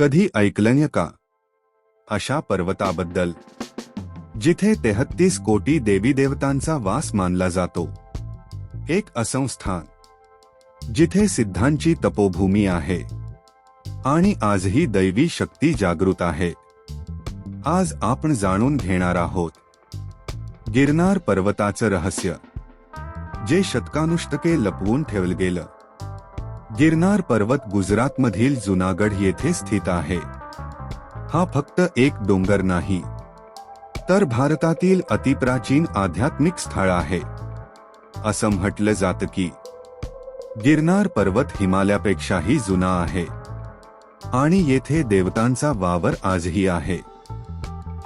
कधी ऐकलंय का? अशा पर्वताबद्दल. जिथे तेहत्तीस कोटी देवी देवतांचा वास मानला जातो. एक असंस्थान. जिथे सिद्धांची तपोभूमी आहे. आणि आजही दैवी शक्ती जागृत आहे. आज आपण जाणून घेणार आहोत. गिरनार पर्वताचं रहस्य. जे शतकानुष्टके लपवून ठेवलं गेलं. गिरनार पर्वत गुजरातमधील जुनागढ येथे स्थित आहे. हा फक्त एक डोंगर नाही तर भारतातील अतिप्राचीन आध्यात्मिक स्थळ आहे. असं म्हटलं जातं की गिरनार पर्वत हिमालयापेक्षाही जुना आहे. आणि येथे देवतांचा वावर आजही आहे.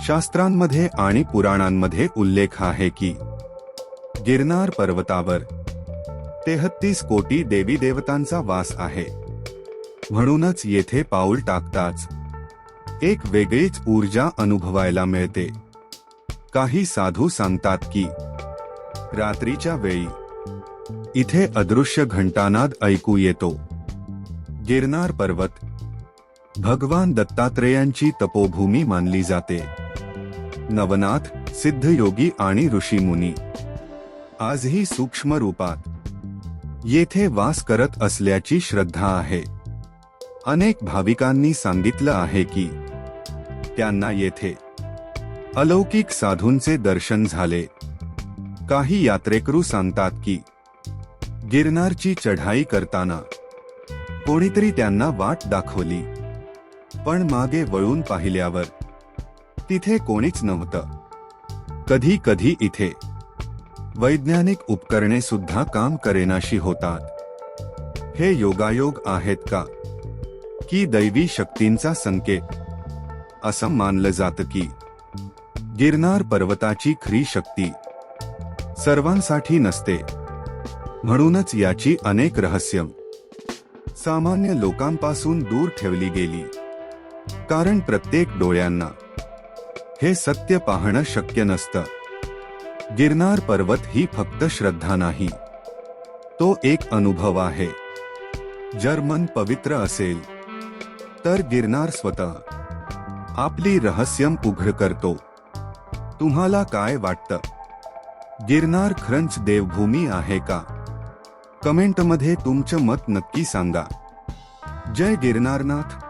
शास्त्रांमध्ये आणि पुराणांमध्ये उल्लेख आहे की गिरनार पर्वतावर तेहत्तीस कोटी देवी देवतांचा वास आहे. म्हणूनच येथे पाऊल टाकताच एक वेगळीच ऊर्जा अनुभवायला मिळते. काही साधू सांगतात की रात्रीच्या वेळी इथे अदृश्य घंटानाद ऐकू येतो. गिरनार पर्वत भगवान दत्तात्रेयांची तपोभूमी मानली जाते. नवनाथ सिद्धयोगी आणि ऋषीमुनी आजही सूक्ष्म रूपात येथे वास करत असल्याची श्रद्धा आहे. अनेक भाविकांनी सांगितलं आहे की त्यांना येथे अलौकिक साधूंचे दर्शन झाले. काही यात्रेकरू सांगतात की गिरनारची चढाई करताना कोणीतरी त्यांना वाट दाखवली. पण मागे वळून पाहिल्यावर तिथे कोणीच नव्हतं. कधी कधी इथे वैज्ञानिक उपकरणे सुद्धा काम करेनाशी होतात. हे योगायोग आहेत का? की दैवी शक्तींचा संकेत? असं मानलं जातं की गिरनार पर्वताची खरी शक्ती सर्वांसाठी नसते. म्हणूनच याची अनेक रहस्यम सामान्य लोकांपासून दूर ठेवली गेली. कारण प्रत्येक डोळ्यांना हे सत्य पाहणं शक्य नसतं. गिरनार पर्वत ही फक्त श्रद्धा नाही. तो एक अनुभव आहे. जर मन पवित्र असेल तर गिरनार स्वतः. आपली रहस्यम उघड करतो. तुम्हाला काय वाटतं? गिरनार खरंच देवभूमी आहे का? कमेंटमध्ये तुमचं मत नक्की सांगा. जय गिरनारनाथ.